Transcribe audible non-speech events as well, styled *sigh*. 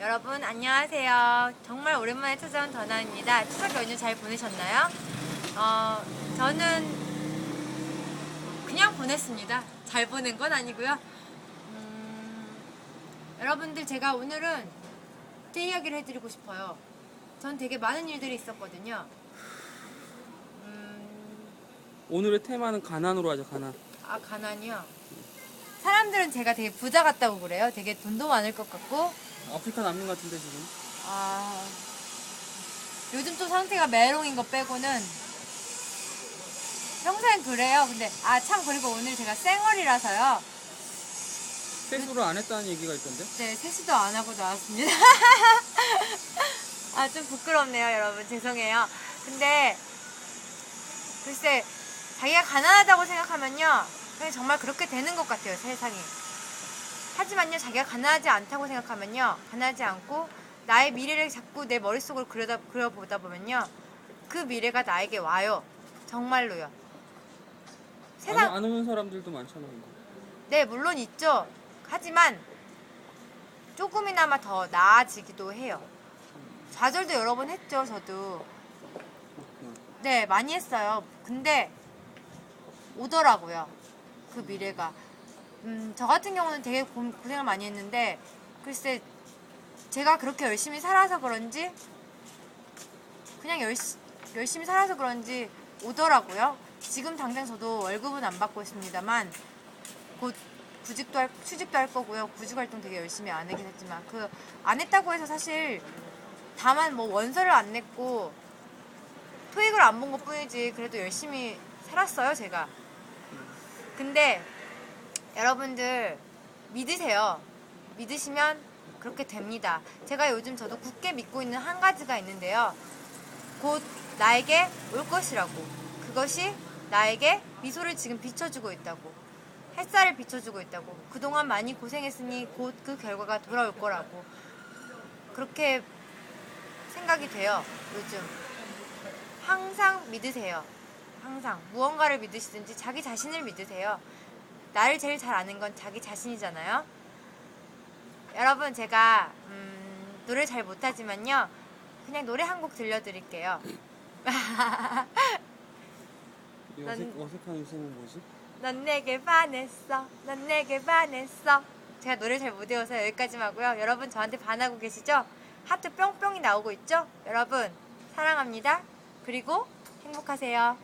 여러분 안녕하세요. 정말 오랜만에 찾아온 더나입니다. 추석 연휴 잘 보내셨나요? 어, 저는 그냥 보냈습니다. 잘 보낸 건 아니고요. 음, 여러분들 제가 오늘은 제 이야기를 해드리고 싶어요. 전 되게 많은 일들이 있었거든요. 음, 오늘의 테마는 가난으로 하자 가난 아 가난이요. 사람들은 제가 되게 부자 같다고 그래요. 되게 돈도 많을 것 같고 아프리카 난민 같은데 지금 아 요즘 또 상태가 메롱인 거 빼고는 평소엔 그래요. 근데 아 참 그리고 오늘 제가 쌩얼이라서요. 세수를 안 했다는 얘기가 있던데 네 세수도 안 하고 나왔습니다. *laughs* 아 좀 부끄럽네요, 여러분. 죄송해요. 근데 글쎄 자기가 가난하다고 생각하면요, 그냥 정말 그렇게 되는 것 같아요, 세상이. 하지만요, 자기가 가난하지 않다고 생각하면요, 가난하지 않고 나의 미래를 자꾸 내 머릿속으로 그려다, 그려보다 보면요, 그 미래가 나에게 와요. 정말로요. 세상, 안, 안 오는 사람들도 많잖아 근데. 네, 물론 있죠. 하지만 조금이나마 더 나아지기도 해요. 좌절도 여러 번 했죠, 저도. 네, 많이 했어요. 근데 오더라고요. 그 미래가. 음, 저 같은 경우는 되게 고, 고생을 많이 했는데, 글쎄, 제가 그렇게 열심히 살아서 그런지, 그냥 열, 열심히 살아서 그런지 오더라고요. 지금 당장 저도 월급은 안 받고 있습니다만, 곧 구직도 할, 취직도 할 거고요. 구직 활동 되게 열심히 안 하긴 했지만, 그, 안 했다고 해서 사실, 다만 뭐 원서를 안 냈고, 토익을 안 본 것 뿐이지 그래도 열심히 살았어요 제가 근데 여러분들 믿으세요. 믿으시면 그렇게 됩니다. 제가 요즘 저도 굳게 믿고 있는 한 가지가 있는데요. 곧 나에게 올 것이라고. 그것이 나에게 미소를 지금 비춰주고 있다고. 햇살을 비춰주고 있다고. 그동안 많이 고생했으니 곧 그 결과가 돌아올 거라고. 그렇게 생각이 돼요 요즘. 항상 믿으세요. 항상. 무언가를 믿으시든지 자기 자신을 믿으세요. 나를 제일 잘 아는 건 자기 자신이잖아요. 여러분 제가 음, 노래 잘 못하지만요. 그냥 노래 한 곡 들려드릴게요. 이 난- 어색, 어색한 웃음은 뭐지? 넌 내게 반했어. 넌 내게 반했어. 제가 노래 잘 못 외워서 여기까지만 하고요. 여러분 저한테 반하고 계시죠? 하트 뿅뿅이 나오고 있죠? 여러분 사랑합니다. 그리고 행복하세요.